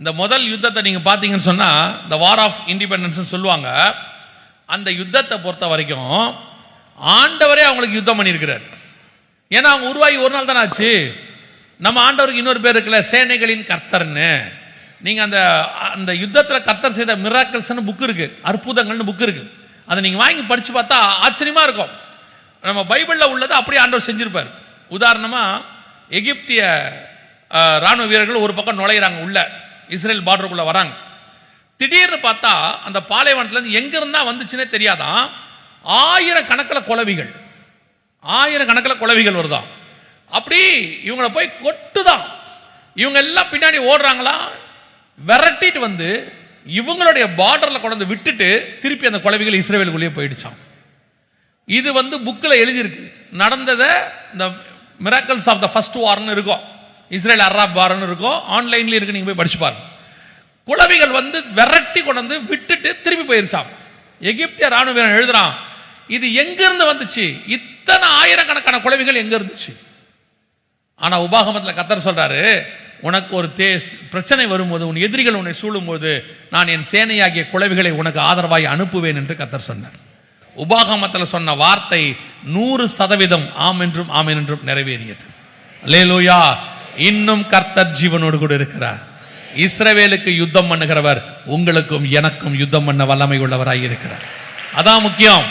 இந்த முதல் யுத்தத்தை நீங்கள் பார்த்தீங்கன்னு சொன்னால் இந்த வார் ஆஃப் இண்டிபெண்டன்ஸ்னு சொல்லுவாங்க. அந்த யுத்தத்தை பொறுத்த வரைக்கும் ஆண்டவரே அவங்களுக்கு யுத்தம் பண்ணியிருக்கிறார். ஏன்னா அவங்க உருவாகி ஒரு நாள் தானே ஆச்சு. நம்ம ஆண்டவருக்கு இன்னொரு பேர் இருக்குல்ல சேனைகளின் கர்த்தர்னு. நீங்கள் அந்த அந்த யுத்தத்தில் கர்த்தர் செய்த மிராக்கல்ஸ்னு புக் இருக்குது அற்புதங்கள்னு புக் இருக்குது அதை நீங்கள் வாங்கி படித்து பார்த்தா ஆச்சரியமாக இருக்கும். நம்ம பைபிளில் உள்ளதை அப்படியே ஆண்டவர் செஞ்சுருப்பார். உதாரணமாக எகிப்திய இராணுவ ராணுவ வீரர்கள் ஒரு பக்கம் நுழையிறாங்க உள்ளே. இஸ்ரேல் பார்டருக்குள்ள வராங்க. திடீர்னு பார்த்தா அந்த பாலைவனத்துலேருந்து எங்கிருந்தா வந்துச்சுன்னே தெரியாதான் ஆயிரக்கணக்கில் குலவிகள் ஆயிரக்கணக்கில் குலவிகள் வருதான் அப்படி இவங்களை போய் கொட்டுதான். இவங்க எல்லாம் பின்னாடி ஓடுறாங்களா? விரட்டிட்டு வந்து இவங்களுடைய பார்டரில் கொண்டு விட்டுட்டு திருப்பி அந்த குலவிகள் இஸ்ரேலுக்குள்ளேயே போயிடுச்சான் இது வந்து புக்கில் எழுதியிருக்கு. நடந்ததை இந்த மிராக்கல்ஸ் ஆஃப் த ஃபஸ்ட் வார்னு இருக்கும். இஸ்ரேல் அராப் வாரன்னு இருக்கும் ஆன்லைன்லேயும் இருக்கு நீங்கள் போய் படிச்சு பாருங்க. குழவிகள் வந்து விரட்டி கொண்டு வந்து விட்டுட்டு திரும்பி போயிருச்சான் எகிப்திய ராணுவ வீரன் எழுதுறான் இது எங்கேருந்து வந்துச்சு? இத்தனை ஆயிரக்கணக்கான குழவிகள் எங்க இருந்துச்சு? ஆனால் உபாகமத்தில் கத்தர் சொல்றாரு உனக்கு ஒரு தே பிரச்சனை வரும்போது உன் எதிரிகள் உன்னை சூழும்போது நான் என் சேனையாகிய குழவிகளை உனக்கு ஆதரவாய் அனுப்புவேன் என்று கத்தர் சொன்னார். உபாகமத்தில் சொன்ன வார்த்தை நூறு சதவீதம் ஆம் என்றும் ஆம் என்றும் நிறைவேறியது. அல்லேலூயா! இன்னும் கர்த்தர் ஜீவனோடு கூட இருக்கிறார். இஸ்ரவேலுக்கு யுத்தம் பண்ணுகிறவர் உங்களுக்கும் எனக்கும் யுத்தம் பண்ண வல்லமை உள்ளவராய் இருக்கிறார். அதான் முக்கியம்.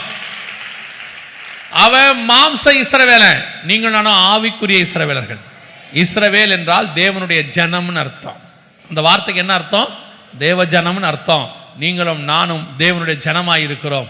அவன் மாம்ச இஸ்ரவேலன். நீங்கள் நானும் ஆவிக்குரிய இஸ்ரவேலர்கள். இஸ்ரவேல் என்றால் தேவனுடைய ஜனம்னு அர்த்தம். அந்த வார்த்தைக்கு என்ன அர்த்தம்? தேவ ஜனம்னு அர்த்தம். நீங்களும் நானும் தேவனுடைய ஜனமாயிருக்கிறோம்.